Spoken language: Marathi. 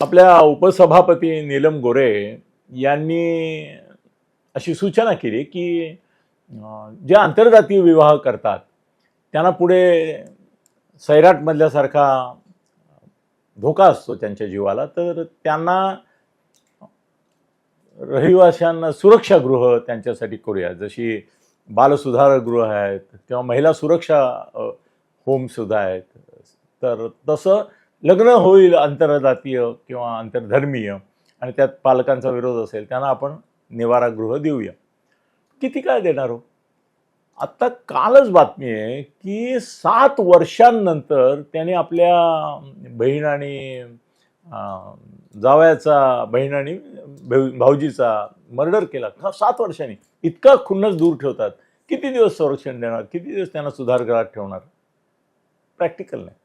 आपल्या उपसभापती नीलम गोरे यांनी अशी सूचना केली की जे आंतरजातीय विवाह करतात त्यांना पुढे सैराटमधल्यासारखा धोका असतो त्यांच्या जीवाला तर त्यांना रहिवाशांना सुरक्षागृह त्यांच्यासाठी करूया. जशी बालसुधारगृह आहेत किंवा महिला सुरक्षा होमसुद्धा आहेत. तर तसं लग्न होईल आंतरजातीय किंवा आंतरधर्मीय आणि त्यात पालकांचा विरोध असेल त्यांना आपण निवारागृह देऊया. किती काय देणार हो? आत्ता कालच बातमी आहे की सात वर्षांनंतर त्याने आपल्या बहीण आणि जावयाचा बहीण आणि भाऊजीचा मर्डर केला. हा सात वर्षांनी. इतका खुन्नस दूर ठेवतात. किती दिवस संरक्षण देणार? किती दिवस त्यांना सुधारगृहात ठेवणार? प्रॅक्टिकल नाही.